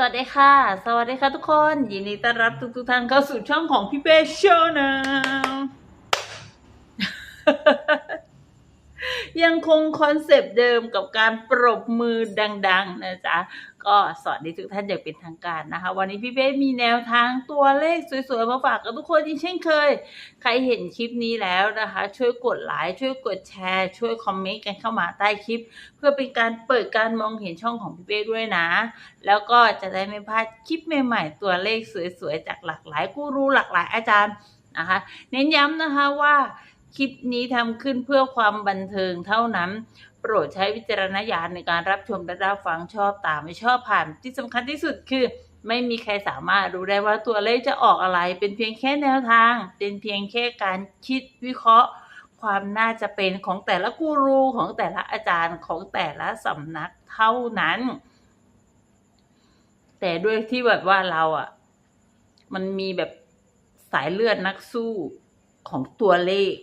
สวัสดีค่ะ สวัสดีค่ะทุกคน ยินดีต้อนรับทุกทุกๆท่านเข้าสู่ช่องของพี่เป้โชว์นะ ยังคงคอนเซปต์เดิมกับการปรบมือดัง ๆ นะจ๊ะ ก็สวัสดีทุกท่านอย่างเป็นทางการนะคะ วันนี้พี่เป้มีแนวทางตัวเลขสวยๆมาฝากกับทุกคนอีกเช่นเคย ใครเห็นคลิปนี้แล้วนะคะ ช่วยกดไลค์ช่วยกดแชร์ ช่วยคอมเมนต์กันเข้ามาใต้คลิป เพื่อเป็นการเปิดการมองเห็นช่องของพี่เป้ด้วยนะ แล้วก็จะได้ไม่พลาดคลิปใหม่ๆ ตัวเลขสวยๆจากหลากหลายกูรูหลากหลายอาจารย์นะคะ เน้นย้ำนะคะว่า คลิปนี้ทำขึ้นเพื่อความบันเทิงเท่านั้น โปรดใช้วิจารณญาณในการรับชมและรับฟังชอบตามไม่ชอบผ่าน ที่สำคัญที่สุดคือ ไม่มีใครสามารถรู้ได้ว่าตัวเลขจะออกอะไร เป็นเพียงแค่แนวทาง เป็นเพียงแค่การคิดวิเคราะห์ ความน่าจะเป็นของแต่ละกูรูของแต่ละอาจารย์ของแต่ละสำนักเท่านั้น แต่ด้วยที่แบบว่าเราอะ มันมีแบบสายเลือดนักสู้ ของตัวเลข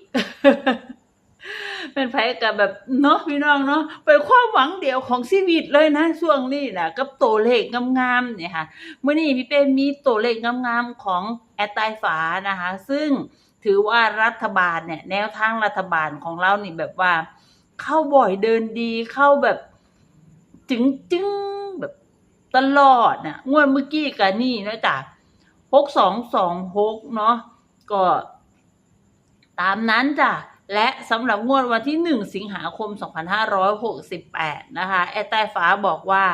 เป็นไผกับแบบเนาะพี่น้องเนาะเป็นความหวังเดียวของชีวิตเลยนะช่วงนี้นะกับตัวเลขงามๆเนี่ยค่ะเมื่อนี้พี่เป้มีตัวเลขงามๆของแอตไตฝานะคะ ซึ่งถือว่ารัฐบาลเนี่ย แนวทางรัฐบาลของเรานี่แบบว่า เข้าบ่อยเดินดีเข้าแบบจึงจึงๆแบบตลอดน่ะงวดเมื่อกี้กันนี่นะจ๊ะหกสองสองหกเนาะก็ ตามนั้นจ้ะและสำหรับงวดวันที่ 1 สิงหาคม 2568 นะคะ แอตใต้ฟ้าบอกว่า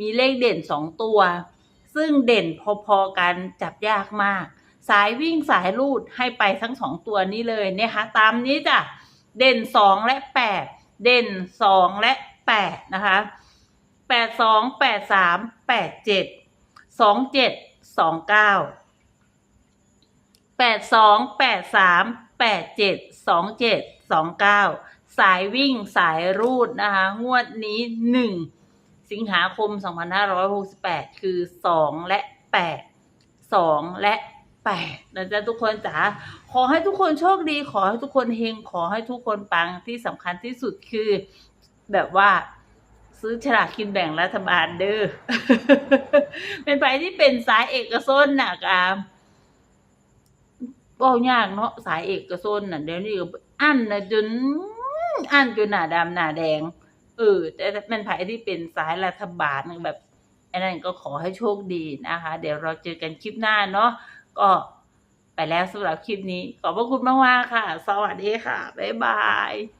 มีเลขเด่น 2 ตัว ซึ่งเด่นพอๆกันจับยากมาก สายวิ่งสายลูดให้ไปทั้ง 2 ตัวนี้เลยนี่ยค่ะตามนี้จ้ะ เด่น 2 และ 8 เด่น 2 และ 8 นะคะ 8 2 8 3 8 7 2 7 2 9 แปดสองแปดสามแปดเจ็ดสองเจ็ดสองเก้าสายวิ่งสายรูดนะคะ งวดนี้หนึ่งสิงหาคมสองพันห้าร้อยหกสิบแปดคือสองและแปดสองและแปดนะจ๊ะทุกคนจ๋าขอให้ทุกคนโชคดี ขอให้ทุกคนเฮงขอให้ทุกคนปังที่สำคัญที่สุดคือ แบบว่าซื้อฉลากกินแบ่งรัฐบาลเด้อ เป็นไปที่เป็นสายเอกชนหน่ะกาม เว้ายากเนาะสายเอกชนน่ะเดี๋ยวนี้ก็อั้นนะจนอั้นจนหน้าดำหน้าแดง เออ แต่ถ้าเป็นไผที่เป็นสายรัฐบาลแบบอันนั้นก็ขอให้โชคดีนะคะ เดี๋ยวเราเจอกันคลิปหน้าเนาะก็ไปแล้วสำหรับคลิปนี้ ขอบพระคุณมากๆค่ะ สวัสดีค่ะ บ๊ายบาย